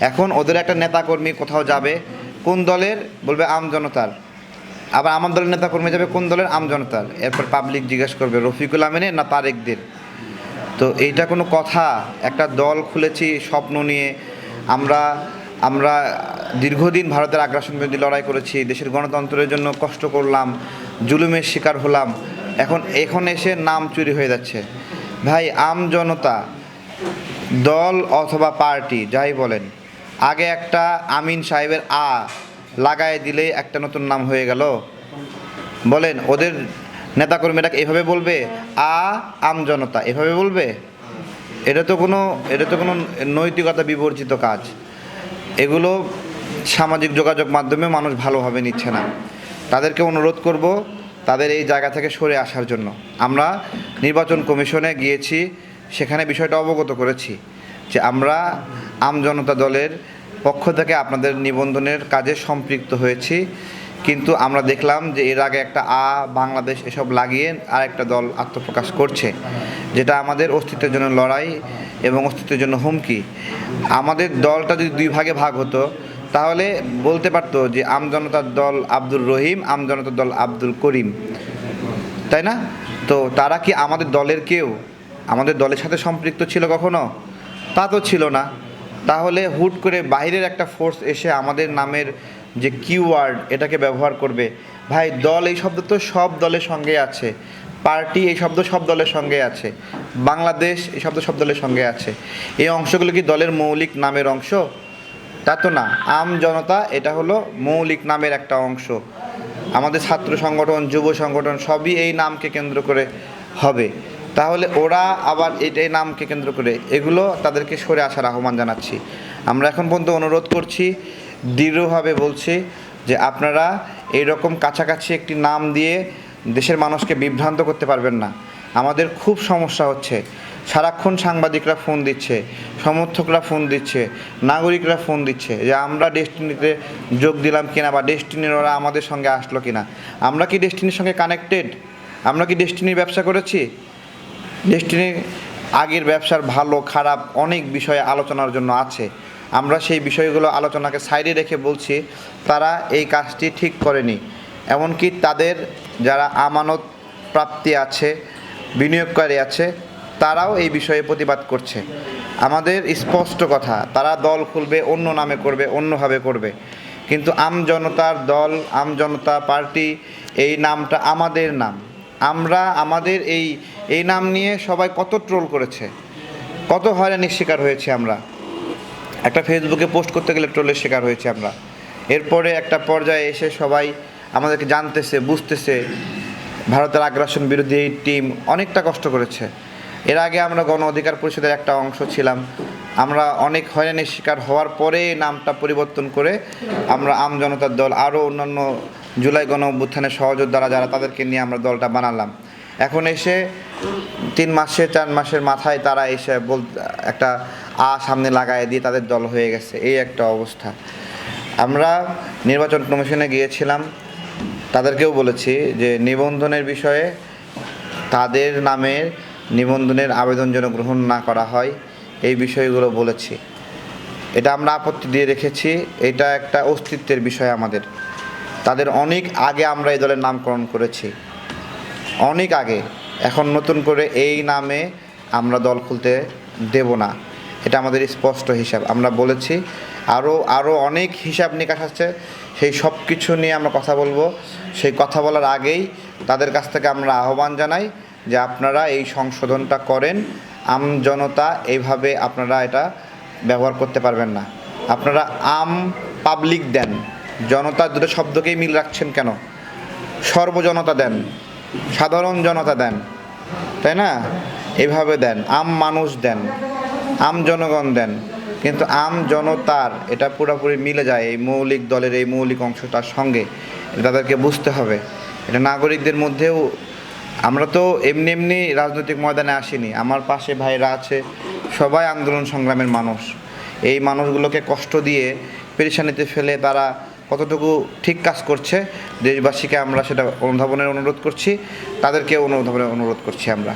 এখন ওদের একটা নেতাকর্মী কোথাও যাবে, কোন দলের? বলবে আম জনতার। আবার আমার দলের নেতাকর্মী যাবে, কোন দলের? আম জনতার। এরপর পাবলিক জিজ্ঞেস করবে, রফিকুল আমিনের না তারেকদের? তো এইটা কোনো কথা। একটা দল খুলেছি স্বপ্ন নিয়ে। আমরা আমরা দীর্ঘদিন ভারতের আগ্রাসন বিরোধী লড়াই করেছি, দেশের গণতন্ত্রের জন্য কষ্ট করলাম, জুলুমের শিকার হলাম। এখন এখন এসে নাম চুরি হয়ে যাচ্ছে। ভাই, আম জনতা, দল অথবা পার্টি, যাই বলেন। আগে একটা আমিন সাহেবের আ লাগায় দিলেই একটা নতুন নাম হয়ে গেল। বলেন, ওদের নেতাকর্মীরা এভাবে বলবে? আ, আম জনতা, এভাবে বলবে? এটা তো কোনো, এটা তো কোনো নৈতিকতা বিবর্জিত কাজ। এগুলো সামাজিক যোগাযোগ মাধ্যমে মানুষ ভালোভাবে নিচ্ছে না। তাদেরকে অনুরোধ করব তাদের এই জায়গা থেকে সরে আসার জন্য। আমরা নির্বাচন কমিশনে গিয়েছি, সেখানে বিষয়টা অবগত করেছি। যে আমরা আমজনতা দলের পক্ষ থেকে আপনাদের নিবন্ধনের কাজে সম্পৃক্ত হয়েছি। কিন্তু আমরা দেখলাম যে এর আগে একটা আ, বাংলাদেশ এসব লাগিয়ে আর একটা দল আত্মপ্রকাশ করছে। যেটা আমাদের অস্তিত্বের জন্য লড়াই এবং অস্তিত্বের জন্য হুমকি। আমাদের দলটা যদি দুই ভাগে ভাগ হতো, তাহলে বলতে পারতো যে আমজনতার দল আব্দুর রহিম আমজনতার দল আব্দুল করিম। তাই না? তো তারা কি আমাদের দলের কেউ? আমাদের দলের সাথে সম্পৃক্ত ছিল কখনো? তা তো ছিল না। তাহলে হুট করে বাইরের একটা ফোর্স এসে আমাদের নামের যে কিওয়ার্ড এটাকে ব্যবহার করবে। ভাই, দল এই শব্দ তো সব দলের সঙ্গে আছে। পার্টি এই শব্দ সব দলের সঙ্গে আছে। বাংলাদেশ এই শব্দ সব দলের সঙ্গে আছে। এই অংশগুলো কি দলের মৌলিক নামের অংশ? তা তো না। আম জনতা, এটা হলো মৌলিক নামের একটা অংশ। আমাদের ছাত্র সংগঠন, যুব সংগঠন সবই এই নামকে কেন্দ্র করে হবে। তাহলে ওরা আবার এটাই নামকে কেন্দ্র করে, এগুলো তাদেরকে সরে আসার আহ্বান জানাচ্ছি। আমরা এখন পর্যন্ত অনুরোধ করছি, দৃঢ়ভাবে বলছি যে আপনারা এই রকম কাছাকাছি একটি নাম দিয়ে দেশের মানুষকে বিভ্রান্ত করতে পারবেন না। আমাদের খুব সমস্যা হচ্ছে। সারাক্ষণ সাংবাদিকরা ফোন দিচ্ছে, সমর্থকরা ফোন দিচ্ছে, নাগরিকরা ফোন দিচ্ছে যে আমরা ডেস্টিনিতে যোগ দিলাম কিনা বা ডেস্টিনির ওরা আমাদের সঙ্গে আসলো কিনা। আমরা কি ডেস্টিনির সঙ্গে কানেক্টেড আমরা কি ডেস্টিনির ব্যবসা করেছি? ডেস্টিনি আগের ব্যবসার ভালো, খারাপ অনেক বিষয়ে আলোচনার জন্য আছে। আমরা সেই বিষয়গুলো আলোচনাকে সাইডে রেখে বলছি, তারা এই কাজটি ঠিক করেনি। এমনকি তাদের যারা আমানত প্রাপ্তি আছে, বিনিয়োগকারী আছে, তারাও এই বিষয়ে প্রতিবাদ করছে। আমাদের স্পষ্ট কথা, তারা দল খুলবে, অন্য নামে করবে, অন্যভাবে করবে। কিন্তু আমজনতার দল আমজনতা পার্টি, এই নামটা আমাদের নাম। আমরা, আমাদের এই এই নাম নিয়ে সবাই কত ট্রোল করেছে। কত হয়রানির শিকার হয়েছে আমরা। একটা ফেসবুকে পোস্ট করতে গেলে ট্রোলের শিকার হয়েছে আমরা। এরপরে একটা পর্যায়ে এসে সবাই আমাদেরকে জানতেছে, বুঝতেছে। ভারতের আগ্রাসন বিরোধী এই টিম অনেকটা কষ্ট করেছে। এর আগে আমরা গণ অধিকার পরিষদের একটা অংশ ছিলাম। আমরা অনেক হয়রানির শিকার হওয়ার পরে নামটা পরিবর্তন করে আমরা আম জনতার দল, আরও অন্যান্য জুলাই গণ অভ্যুত্থানের সহযোদ্ধারা যারা তাদেরকে নিয়ে আমরা দলটা বানালাম। এখন এসে তিন মাসে, চার মাসের মাথায় তারা এসে বল, একটা আ সামনে লাগায় দিয়ে তাদের দল হয়ে গেছে। এই একটা অবস্থা। আমরা নির্বাচন কমিশনে গিয়েছিলাম। তাদেরকেও বলেছি যে নিবন্ধনের বিষয়ে তাদের নামের নিবন্ধনের আবেদন যেন গ্রহণ না করা হয়, এই বিষয়গুলো বলেছি। এটা আমরা আপত্তি দিয়ে রেখেছি, এটা একটা অস্তিত্বের বিষয় আমাদের। তাদের অনেক আগে আমরা এই দলের নামকরণ করেছি। অনেক আগে, এখন নতুন করে এই নামে আমরা দল খুলতে দেব না। এটা আমাদের স্পষ্ট হিসাব। আমরা বলেছি আরও আরও অনেক হিসাব নিকাশ আছে, সেই সব কিছু নিয়ে আমরা কথা বলব। সেই কথা বলার আগেই তাদের কাছ থেকে আমরা আহ্বান জানাই। যে আপনারা এই সংশোধনটা করেন, আম জনতা এইভাবে আপনারা এটা ব্যবহার করতে পারবেন না। আপনারা আম পাবলিক দেন। জনতা দুটো শব্দকেই মিল রাখছেন কেন? সর্বজনতা দেন। সাধারণ জনতা দেন। তাই না? এভাবে দেন। আম মানুষ দেন। আম জনগণ দেন। কিন্তু আম জনতার এটা পুরোপুরি মিলে যায় এই মৌলিক দলের এই মৌলিক অংশটার সঙ্গে। তাদেরকে বুঝতে হবে। এটা নাগরিকদের মধ্যেও আমরা তো এমনি এমনি রাজনৈতিক ময়দানে আসিনি। আমার পাশে ভাইরা আছে, সবাই আন্দোলন সংগ্রামের মানুষ। এই মানুষগুলোকে কষ্ট দিয়ে পেরেশানিতে ফেলে তারা কতটুকু ঠিক কাজ করছে, দেশবাসীকে আমরা সেটা অনুধাবনের অনুরোধ করছি তাদেরকে অনুধাবনের অনুরোধ করছি আমরা।